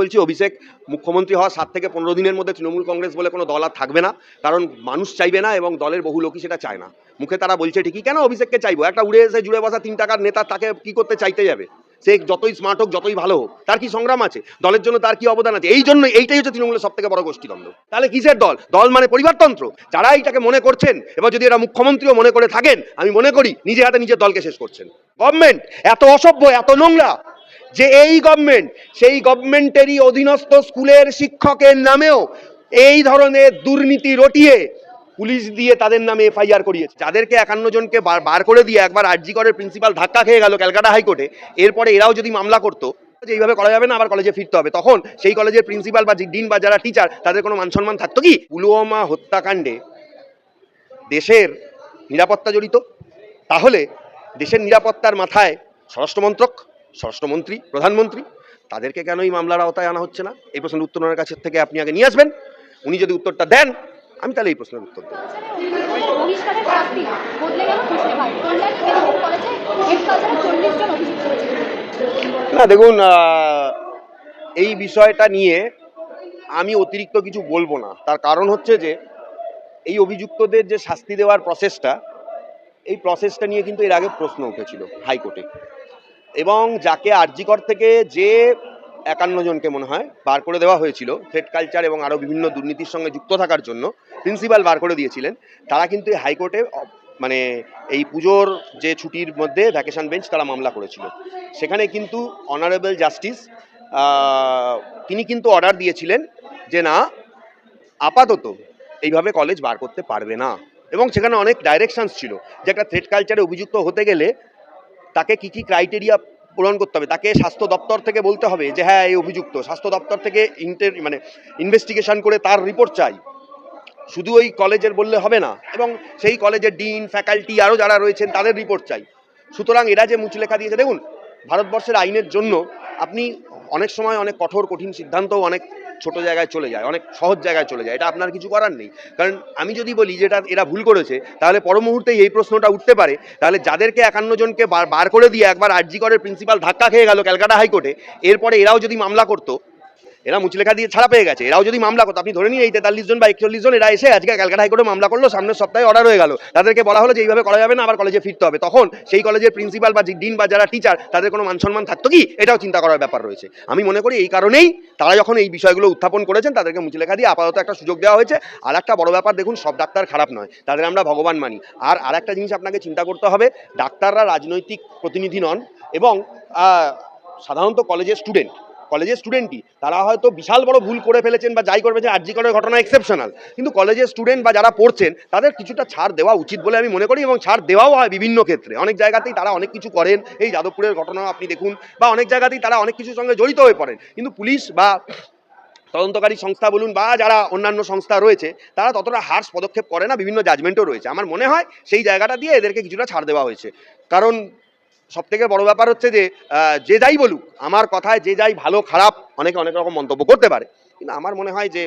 বলছি, অভিষেক মুখ্যমন্ত্রী হওয়ার সাত থেকে পনেরো দিনের মধ্যে তৃণমূল কংগ্রেস বলে কোনো দল আর থাকবে না, কারণ মানুষ চাইবে না এবং দলের বহু লোকই সেটা চায় না। মুখে তারা বলছে, ঠিকই, কেন অভিষেককে চাইব? একটা উড়ে এসে জুড়ে বসা তিন টাকার নেতা তাকে কি করতে চাইতে যাবে? সে যতই স্মার্ট হোক, যতই ভালো হোক, তার কি সংগ্রাম আছে? দলের জন্য তার কি অবদান আছে? এই জন্য এইটাই হচ্ছে তৃণমূলের সব থেকে বড় গোষ্ঠীদ্বন্দ্ব। তাহলে কিসের দল? দল মানে পরিবারতন্ত্র। যারা এইটাকে মনে করছেন, এবার যদি এরা মুখ্যমন্ত্রীও মনে করে থাকেন, আমি মনে করি, নিজে হাতে নিজের দলকে শেষ করছেন। গভর্নমেন্ট, এত অসভ্য, এত নোংরা যে এই গভর্নমেন্ট সেই গভর্নমেন্টেরই অধীনস্থ স্কুলের শিক্ষকের নামেও এই ধরনের দুর্নীতি রটিয়ে পুলিশ দিয়ে তাদের নামে এফআইআর করিয়েছে। যাদেরকে একান্ন জনকে বার করে দিয়ে একবার আরজি করের প্রিন্সিপাল ধাক্কা খেয়ে গেল ক্যালকাটা হাইকোর্টে, এরপরে এরাও যদি মামলা করতো, যে এইভাবে করা যাবে না, আবার কলেজে ফিরতে হবে। তখন সেই কলেজের প্রিন্সিপাল বা ডিন বা যারা টিচার তাদের কোনো মান সম্মান থাকতো কি? পুলওয়ামা হত্যাকাণ্ডে দেশের নিরাপত্তা জড়িত। তাহলে দেশের নিরাপত্তার মাথায় স্বরাষ্ট্রমন্ত্রক স্বরাষ্ট্রমন্ত্রী প্রধানমন্ত্রী তাদেরকে কেন এই মামলার আওতায় আনা হচ্ছে না? এই প্রশ্নের উত্তর ওনার কাছের থেকে আপনি আগে নিয়ে আসবেন। উনি যদি উত্তরটা দেন আমি তাহলে এই প্রশ্নের উত্তর দেবো। না দেখুন এই বিষয়টা নিয়ে আমি অতিরিক্ত কিছু বলব না। তার কারণ হচ্ছে যে এই অভিযুক্তদের যে শাস্তি দেওয়ার প্রসেসটা এই প্রসেসটা নিয়ে কিন্তু এর আগে প্রশ্ন উঠেছিল হাইকোর্টে। এবং যাকে আরজিকর থেকে যে একান্ন জনকে মনে হয় বার করে দেওয়া হয়েছিল থ্রেড কালচার এবং আরও বিভিন্ন দুর্নীতির সঙ্গে যুক্ত থাকার জন্য প্রিন্সিপাল বার করে দিয়েছিলেন, তারা কিন্তু এই হাইকোর্টে মানে এই পুজোর যে ছুটির মধ্যে ভ্যাকেশন বেঞ্চ তারা মামলা করেছিল। সেখানে কিন্তু অনারেবল জাস্টিস তিনি কিন্তু অর্ডার দিয়েছিলেন যে না, আপাতত এইভাবে কলেজ বার করতে পারবে না। এবং সেখানে অনেক ডাইরেকশনস ছিল যে একটা থ্রেড কালচারে অভিযুক্ত হতে গেলে তাকে কি কি ক্রাইটেরিয়া পূরণ করতে হবে? তাকে স্বাস্থ্য দপ্তর থেকে বলতে হবে যে হ্যাঁ এই অভিযুক্ত। স্বাস্থ্য দপ্তর থেকে ইন্টার মানে ইনভেস্টিগেশন করে তার রিপোর্ট চাই। শুধু ওই কলেজের বললে হবে না, এবং সেই কলেজের ডিন ফ্যাকাল্টি আরও যারা রয়েছেন, তাদের রিপোর্ট চাই। সুতরাং এরা যে মুচলেখা দিয়েছে, দেখুন, ভারতবর্ষের আইনের জন্য আপনি অনেক সময় অনেক কঠোর, কঠিন সিদ্ধান্তও অনেক ছোট জায়গায় চলে যায়, অনেক সহজ জায়গায় চলে যায়, এটা আপনার কিছু করার নেই। কারণ আমি যদি বলি যেটা এরা ভুল করেছে, তাহলে পর মুহূর্তেই এই প্রশ্নটা উঠতে পারে। তাহলে যাদেরকে একান্ন জনকে বার করে দিয়ে একবার আরজি করের প্রিন্সিপাল ধাক্কা খেয়ে গেল ক্যালকাটা হাইকোর্টে, এরপরে এরাও যদি মামলা করতো এরা মুচলেখা দিয়ে ছাড়া পেয়ে গেছে। এরাও যদি মামলা করতো, আপনি ধরে নিন এই তেতাল্লিশ জন বা একচল্লিশ জন, এরা এসে আজকে ক্যালকাটা হাইকোর্টে মামলা করল, সামনের সপ্তাহে অর্ডার হয়ে গেল। তাদেরকে বলা হলো যে, এইভাবে করা যাবে না, আবার কলেজে ফিরতে হবে। তখন সেই কলেজের প্রিন্সিপাল বা ডিন বা যারা টিচার তাদের কোনো মান সম্মান থাকতো কি? এটাও চিন্তা করার ব্যাপার রয়েছে। আমি মনে করি এই কারণেই তারা যখন এই বিষয়গুলো উত্থাপন করেছেন, তাদেরকে মুচলেখা দিয়ে আপাতত একটা সুযোগ দেওয়া হয়েছে। আর একটা বড় ব্যাপার, দেখুন, সব ডাক্তার খারাপ নয়। তাদের আমরা ভগবান মানি। আর আর একটা জিনিস আপনাকে চিন্তা করতে হবে, ডাক্তাররা রাজনৈতিক প্রতিনিধি নন এবং সাধারণত কলেজের স্টুডেন্ট কলেজের স্টুডেন্টই, তারা হয়তো বিশাল বড় ভুল করে ফেলেছেন বা যাই করে ফেলেছেন আর্জি করার ঘটনা এক্সেপশনাল কিন্তু কলেজের স্টুডেন্ট বা যারা পড়ছেন, তাদের কিছুটা ছাড় দেওয়া উচিত বলে আমি মনে করি এবং ছাড় দেওয়াও হয় বিভিন্ন ক্ষেত্রে। অনেক জায়গাতেই তারা অনেক কিছু করেন, এই যাদবপুরের ঘটনা আপনি দেখুন, বা অনেক জায়গাতেই তারা অনেক কিছুর সঙ্গে জড়িত হয়ে পড়েন। কিন্তু পুলিশ বা তদন্তকারী সংস্থা বলুন বা যারা অন্যান্য সংস্থা রয়েছে, তারা ততটা হার্স পদক্ষেপ করে না, বিভিন্ন জাজমেন্টও রয়েছে। আমার মনে হয় সেই জায়গাটা দিয়ে এদেরকে কিছুটা ছাড় দেওয়া হয়েছে। কারণ সব থেকে বড় ব্যাপার হচ্ছে যে যে যাই বলুক, আমার কথায় যে যাই ভালো, খারাপ, অনেকে অনেক রকম মন্তব্য করতে পারে কিন্তু আমার মনে হয় যে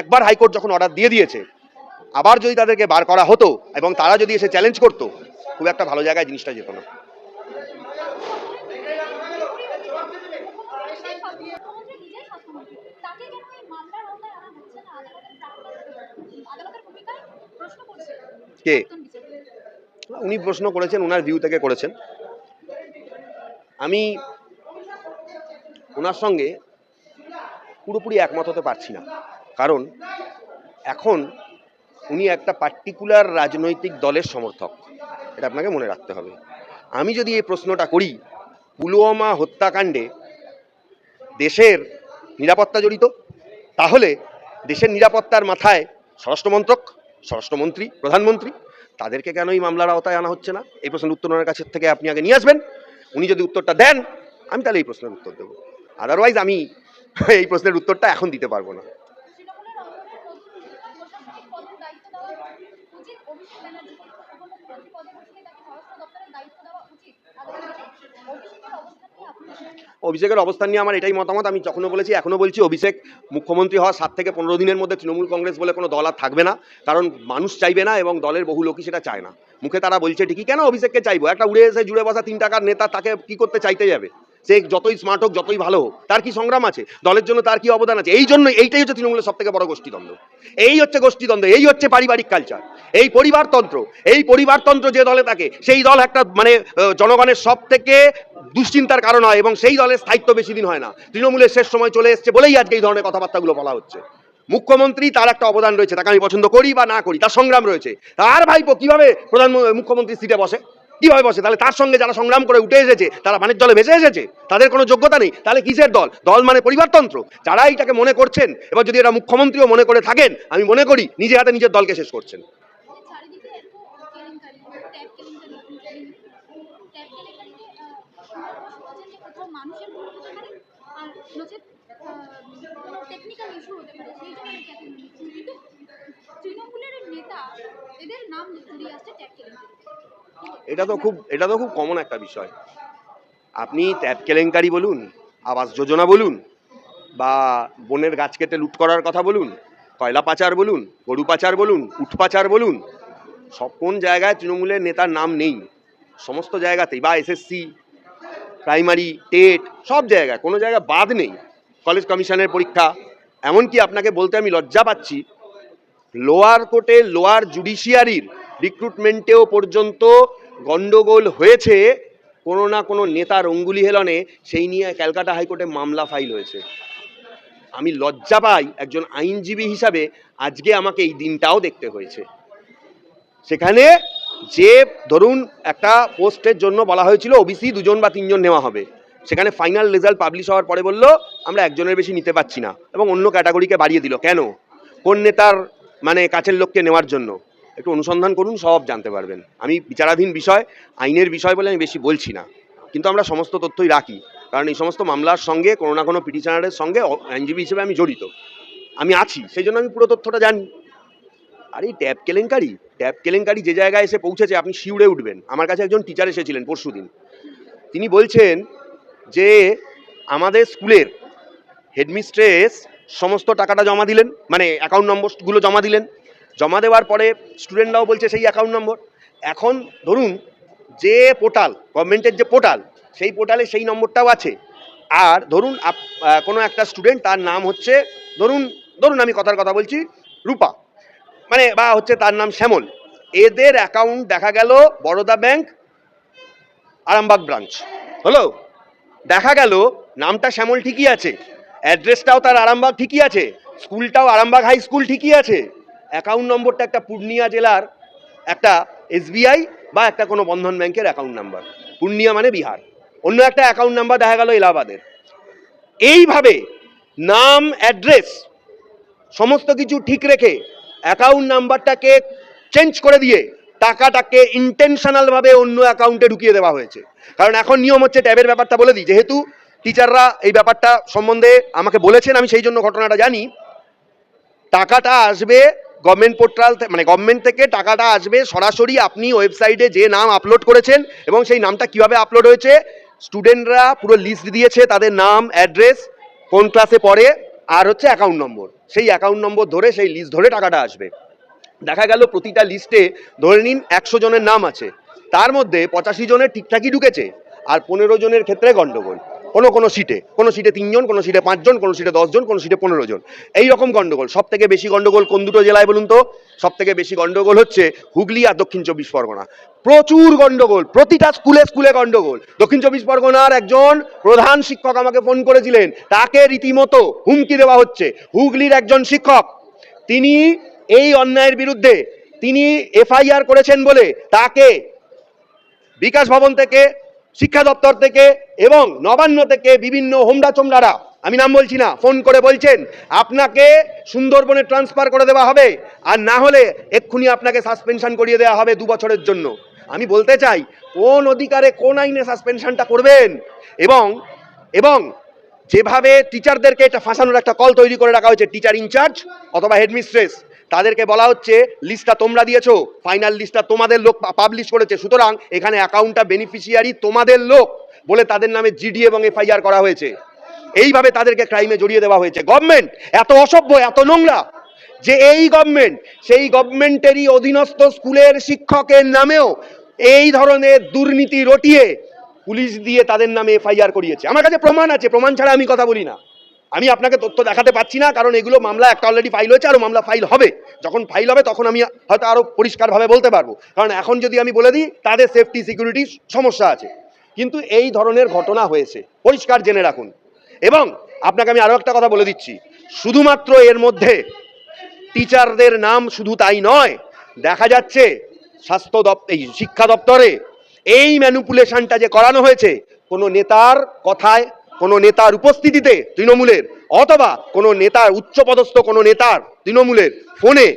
একবার হাইকোর্ট যখন অর্ডার দিয়ে দিয়েছে, আবার যদি তাদেরকে বার করা হতো এবং তারা যদি এসে চ্যালেঞ্জ করতো, খুব একটা ভালো জায়গায় জিনিসটা যেত না কে। উনি প্রশ্ন করেছেন ওনার ভিউ থেকে করেছেন। আমি ওনার সঙ্গে পুরোপুরি একমত হতে পারছি না। কারণ এখন উনি একটা পার্টিকুলার রাজনৈতিক দলের সমর্থক, এটা আপনাকে মনে রাখতে হবে। আমি যদি এই প্রশ্নটা করি, পুলওয়ামা হত্যাকাণ্ডে দেশের নিরাপত্তা জড়িত, তাহলে দেশের নিরাপত্তার মাথায় স্বরাষ্ট্রমন্ত্রক, স্বরাষ্ট্রমন্ত্রী, প্রধানমন্ত্রী তাদেরকে কেন এই মামলার আওতায় আনা হচ্ছে না? এই প্রশ্নের উত্তর ওনার কাছের থেকে আপনি আগে নিয়ে আসবেন। উনি যদি উত্তরটা দেন, আমি তাহলে এই প্রশ্নের উত্তর দেবো। আদারওয়াইজ আমি এই প্রশ্নের উত্তরটা এখন দিতে পারব না তৃণমূলের অন্তর্গত প্রশাসনিক পদের দায়িত্ব দেওয়া উচিত অভিষেক ব্যানার্জিকে উপমুখ্যমন্ত্রী পদে বসিয়ে তাকে স্বরাষ্ট্র দপ্তরের দায়িত্ব দেওয়া উচিত আদালতে অভিষেকের অবস্থান নিয়ে আপনার অভিষেকের অবস্থান নিয়ে আমার এটাই মতামত। আমি যখনও বলেছি, এখনও বলছি, অভিষেক মুখ্যমন্ত্রী হওয়ার সাত থেকে পনেরো দিনের মধ্যে তৃণমূল কংগ্রেস বলে কোনো দল আর থাকবে না, কারণ মানুষ চাইবে না এবং দলের বহু লোকই সেটা চায় না। মুখে তারা বলছে, ঠিকই কেন অভিষেককে চাইব? একটা উড়ে এসে জুড়ে বসা তিন টাকার নেতা তাকে কি করতে চাইতে যাবে? সে যতই স্মার্ট হোক, যতই ভালো হোক, তার কি সংগ্রাম আছে? দলের জন্য তার কি অবদান আছে? এই জন্য এইটাই হচ্ছে তৃণমূলের সব থেকে বড় গোষ্ঠীদ্বন্দ্ব। এই হচ্ছে গোষ্ঠীদ্বন্দ্ব, এই হচ্ছে পারিবারিক কালচার এই পরিবারতন্ত্র এই পরিবারতন্ত্র যে দলে থাকে, সেই দল একটা মানে জনগণের সব থেকে দুশ্চিন্তার কারণ হয় এবং সেই দলের স্থায়িত্ব বেশি দিন হয় না। তৃণমূলের শেষ সময় চলে এসছে বলেই আজকে এই ধরনের কথাবার্তাগুলো বলা হচ্ছে। মুখ্যমন্ত্রী তার একটা অবদান রয়েছে, তাকে আমি পছন্দ করি বা না করি, তার সংগ্রাম রয়েছে। তার ভাইপো, কীভাবে প্রধান মুখ্যমন্ত্রী সিটে বসে? কীভাবে বসে? তাহলে তার সঙ্গে যারা সংগ্রাম করে উঠে এসেছে, তারা পানের দলে ভেসে এসেছে, তাদের কোনো যোগ্যতা নেই। তাহলে কিসের দল? দল মানে পরিবারতন্ত্র। যারা এইটাকে মনে করছেন, এবার যদি এটা মুখ্যমন্ত্রীও মনে করে থাকেন, আমি মনে করি নিজে হাতে নিজের দলকে শেষ করছেন। তৃণমূলের নেতা, এদের নাম আসছে এটা তো খুব, এটা তো খুব কমন একটা বিষয়। আপনি ট্যাব কেলেঙ্কারি বলুন, আবাস যোজনা বলুন, বা বনের গাছ কেটে লুট করার কথা বলুন, কয়লা পাচার বলুন, গরু পাচার বলুন উঠ পাচার বলুন, সব কোন জায়গায় তৃণমূলের নেতার নাম নেই। সমস্ত জায়গাতেই, বা এসএসসি প্রাইমারি টেট সব জায়গায়, কোনো জায়গায় বাদ নেই। কলেজ কমিশনের পরীক্ষা, এমনকি আপনাকে বলতে আমি লজ্জা পাচ্ছি লোয়ার কোর্টে লোয়ার জুডিশিয়ারির রিক্রুটমেন্টেও পর্যন্ত গন্ডগোল হয়েছে, কোনো না কোনো নেতার অঙ্গুলি হেলনে সেই নিয়ে ক্যালকাটা হাইকোর্টে মামলা ফাইল হয়েছে। আমি লজ্জা পাই একজন আইনজীবী হিসাবে আজকে আমাকে এই দিনটাও দেখতে হয়েছে। সেখানে যে ধরুন একটা পোস্টের জন্য বলা হয়েছিল, ওবিসি দুজন বা তিনজন নেওয়া হবে। সেখানে ফাইনাল রেজাল্ট পাবলিশ হওয়ার পরে বলল, আমরা একজনের বেশি নিতে পারছি না। এবং অন্য ক্যাটাগরিকে বাড়িয়ে দিল। কেন? কোন নেতার মানে কাছের লোককে নেওয়ার জন্য। একটু অনুসন্ধান করুন, সব জানতে পারবেন। আমি বিচারাধীন বিষয়, আইনের বিষয় বলে আমি বেশি বলছি না। কিন্তু আমরা সমস্ত তথ্যই রাখি। কারণ এই সমস্ত মামলার সঙ্গে, কোনো না কোনো পিটিশনারের সঙ্গে আইনজীবী হিসেবে আমি জড়িত। আমি আছি সেই জন্য আমি পুরো তথ্যটা জানি। আর, এই ট্যাব কেলেঙ্কারি? ট্যাব কেলেঙ্কারি যে জায়গায় এসে পৌঁছেছে, আপনি শিউরে উঠবেন। আমার কাছে একজন টিচার এসেছিলেন পরশুদিন। তিনি বলছেন যে, আমাদের স্কুলের হেডমিস্ট্রেস সমস্ত টাকাটা জমা দিলেন মানে অ্যাকাউন্ট নম্বরগুলো জমা দিলেন। জমা দেওয়ার পরে স্টুডেন্টরাও বলছে সেই অ্যাকাউন্ট নম্বর এখন ধরুন যে পোর্টাল গভর্নমেন্টের যে পোর্টাল সেই পোর্টালে সেই নম্বরটাও আছে। আর ধরুন কোনো একটা স্টুডেন্ট তার নাম হচ্ছে, ধরুন ধরুন আমি কথার কথা বলছি, রূপা। মানে বা হচ্ছে তার নাম শ্যামল। এদের অ্যাকাউন্ট দেখা গেল বরোদা ব্যাংক আরামবাগ ব্রাঞ্চ হলো? দেখা গেল নামটা শ্যামল ঠিকই আছে অ্যাড্রেসটাও তার আরামবাগ ঠিকই আছে স্কুলটাও আরামবাগ হাই স্কুল ঠিকই আছে। অ্যাকাউন্ট নম্বরটা একটা পূর্ণিয়া জেলার একটা এসবিআই বা একটা কোনো বন্ধন ব্যাংকের অ্যাকাউন্ট নাম্বার। পূর্ণিয়া মানে বিহার। অন্য একটা অ্যাকাউন্ট নাম্বার দেখা গেল এলাহাবাদের। এইভাবে নাম, অ্যাড্রেস, সমস্ত কিছু ঠিক রেখে অ্যাকাউন্ট নাম্বারটাকে চেঞ্জ করে দিয়ে টাকাটাকে ইন্টেনশনালভাবে অন্য অ্যাকাউন্টে ঢুকিয়ে দেওয়া হয়েছে। কারণ এখন নিয়ম হচ্ছে ট্যাবের ব্যাপারটা বলে দিই। যেহেতু টিচাররা এই ব্যাপারটা সম্বন্ধে আমাকে বলেছেন, আমি সেই জন্য ঘটনাটা জানি। টাকাটা আসবে গভর্নমেন্ট পোর্টাল মানে গভর্নমেন্ট থেকে টাকাটা আসবে সরাসরি আপনি ওয়েবসাইটে যে নাম আপলোড করেছেন এবং সেই নামটা কীভাবে আপলোড হয়েছে স্টুডেন্টরা পুরো লিস্ট দিয়েছে তাদের নাম অ্যাড্রেস কোন ক্লাসে পড়ে, আর হচ্ছে অ্যাকাউন্ট নম্বর সেই অ্যাকাউন্ট নম্বর ধরে সেই লিস্ট ধরে টাকাটা আসবে। দেখা গেল প্রতিটা লিস্টে ধরে নিন একশো জনের নাম আছে। তার মধ্যে পঁচাশি জনের ঠিকঠাকই ঢুকেছে, আর পনেরো জনের ক্ষেত্রে গন্ডগোল। কোনো কোনো সিটে কোনো সিটে তিনজন, কোনো সিটে পাঁচজন, কোনো সিটে দশজন, কোনো সিটে পনেরো জন এই রকম গন্ডগোল। সব থেকে বেশি গন্ডগোল কোন দুটো জেলায় বলুন তো? সব থেকে বেশি গন্ডগোল হচ্ছে হুগলি আর দক্ষিণ চব্বিশ পরগনা। প্রচুর গন্ডগোল, প্রতিটা স্কুলে স্কুলে গন্ডগোল। দক্ষিণ চব্বিশ পরগনার একজন প্রধান শিক্ষক আমাকে ফোন করেছিলেন। তাকে রীতিমতো হুমকি দেওয়া হচ্ছে। হুগলির একজন শিক্ষক, তিনি এই অন্যায়ের বিরুদ্ধে, তিনি এফআইআর করেছেন বলে তাকে বিকাশ ভবন থেকে শিক্ষা দপ্তর থেকে এবং নবান্ন থেকে বিভিন্ন হোমডা চোমডারা, আমি নাম বলছি না, ফোন করে বলছেন, আপনাকে সুন্দরবনে ট্রান্সফার করে দেওয়া হবে, আর না হলে এক্ষুনি আপনাকে সাসপেনশন করিয়ে দেওয়া হবে দু বছরের জন্য। আমি বলতে চাই, কোন অধিকারে, কোন আইনে সাসপেনশনটা করবেন? এবং এবং যেভাবে টিচারদেরকে এটা ফাঁসানোর একটা কল তৈরি করে রাখা হয়েছে, টিচার ইনচার্জ অথবা হেডমিস্ট্রেস তাদেরকে বলা হচ্ছে লিস্টটা তোমরা দিয়েছ ফাইনাল লিস্টটা তোমাদের লোক পাবলিশ করেছে, সুতরাং এখানে অ্যাকাউন্টটা বেনিফিশিয়ারি তোমাদের লোক বলে তাদের নামে জিডি এবং এফআইআর করা হয়েছে। এইভাবে তাদেরকে ক্রাইমে জড়িয়ে দেওয়া হয়েছে। গভর্নমেন্ট এত অসভ্য, এত নোংরা যে এই গভর্নমেন্ট সেই গভর্নমেন্টেরই অধীনস্থ স্কুলের শিক্ষকের নামেও এই ধরনের দুর্নীতি রটিয়ে পুলিশ দিয়ে তাদের নামে এফআইআর করিয়েছে। আমার কাছে প্রমাণ আছে, প্রমাণ ছাড়া আমি কথা বলি না। আমি আপনাকে তথ্য দেখাতে পাচ্ছি না, কারণ এগুলো মামলা একটা অলরেডি ফাইল হয়েছে আরও মামলা ফাইল হবে। যখন ফাইল হবে, তখন আমি হয়তো আরও পরিষ্কারভাবে বলতে পারব। কারণ এখন যদি আমি বলে দিই, তাদের সেফটি সিকিউরিটি সমস্যা আছে। কিন্তু এই ধরনের ঘটনা হয়েছে। পরিষ্কার জেনে রাখুন। এবং আপনাকে আমি আরও একটা কথা বলে দিচ্ছি। শুধুমাত্র এর মধ্যে টিচারদের নাম শুধু তাই নয়, দেখা যাচ্ছে স্বাস্থ্য দপ্তর এই শিক্ষা দপ্তরে এই ম্যানুপুলেশনটা যে করানো হয়েছে, কোনো নেতার কথায় কোনো নেতার উপস্থিতিতে তৃণমূলের, অথবা কোনো নেতার, উচ্চপদস্থ কোনো নেতার তৃণমূলের ফোনে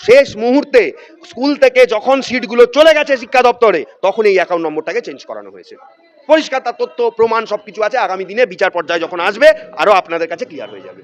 শেষ মুহূর্তে স্কুল থেকে যখন সিটগুলো চলে গেছে শিক্ষা দপ্তরে, তখন এই অ্যাকাউন্ট নম্বরটাকে চেঞ্জ করানো হয়েছে। পরিষ্কার তার তথ্য, প্রমাণ সব কিছু আছে, আগামী দিনে বিচার পর্যায়ে যখন আসবে, আরও আপনাদের কাছে ক্লিয়ার হয়ে যাবে।